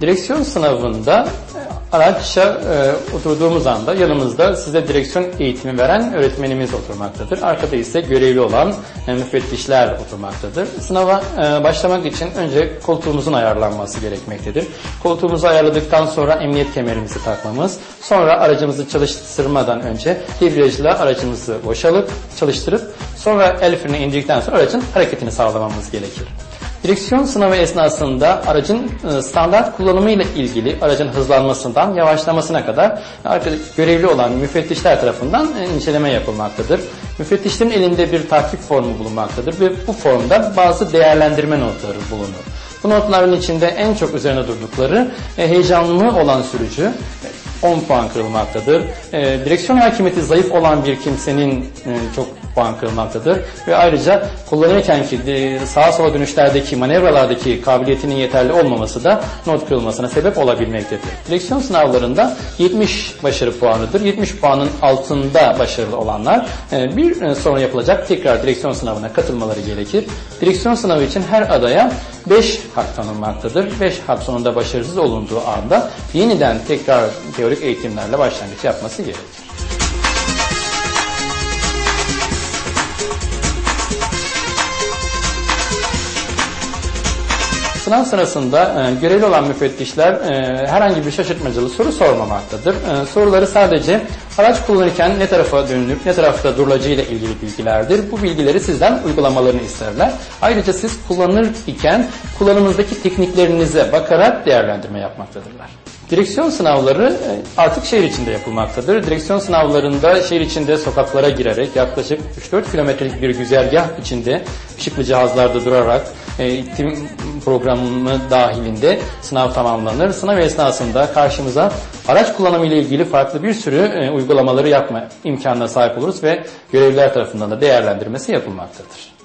Direksiyon sınavında araçça e, oturduğumuz anda yanımızda size direksiyon eğitimi veren öğretmenimiz oturmaktadır. Arkada ise görevli olan e, müfettişler oturmaktadır. Sınava e, başlamak için önce koltuğumuzun ayarlanması gerekmektedir. Koltuğumuzu ayarladıktan sonra emniyet kemerimizi takmamız, sonra aracımızı çalıştırmadan önce debriyajla aracımızı boşalıp çalıştırıp sonra el freni indikten sonra aracın hareketini sağlamamız gerekir. Direksiyon sınavı esnasında aracın e, standart kullanımı ile ilgili aracın hızlanmasından yavaşlamasına kadar görevli olan müfettişler tarafından e, inceleme yapılmaktadır. Müfettişlerin elinde bir takip formu bulunmaktadır ve bu formda bazı değerlendirme notları bulunur. Bu notların içinde en çok üzerine durdukları e, heyecanlı olan sürücü 10 puan kırılmaktadır. E, direksiyon hakimiyeti zayıf olan bir kimsenin e, çok puan kırılmaktadır. Ve ayrıca kullanırken ki e, sağa sola dönüşlerdeki manevralardaki kabiliyetinin yeterli olmaması da not kırılmasına sebep olabilmektedir. Direksiyon sınavlarında 70 başarı puanıdır. 70 puanın altında başarılı olanlar e, bir e, sonra yapılacak tekrar direksiyon sınavına katılmaları gerekir. Direksiyon sınavı için her adaya 5 hak tanınmaktadır. 5 hak sonunda başarısız olunduğu anda yeniden tekrar teorik eğitimlerle başlangıç yapması gerekir. Sınav sırasında e, görevli olan müfettişler e, herhangi bir şaşırtmacalı soru sormamaktadır. E, soruları sadece araç kullanırken ne tarafa dönülüp ne tarafta durulacağıyla ilgili bilgilerdir. Bu bilgileri sizden uygulamalarını isterler. Ayrıca siz kullanır iken kullanımınızdaki tekniklerinize bakarak değerlendirme yapmaktadırlar. Direksiyon sınavları e, artık şehir içinde yapılmaktadır. Direksiyon sınavlarında şehir içinde sokaklara girerek yaklaşık 3-4 kilometrelik bir güzergah içinde ışıklı cihazlarda durarak eğitim programı dahilinde sınav tamamlanır. Sınav esnasında karşımıza araç kullanımı ile ilgili farklı bir sürü e, uygulamaları yapma imkanına sahip oluruz ve görevliler tarafından da değerlendirmesi yapılmaktadır.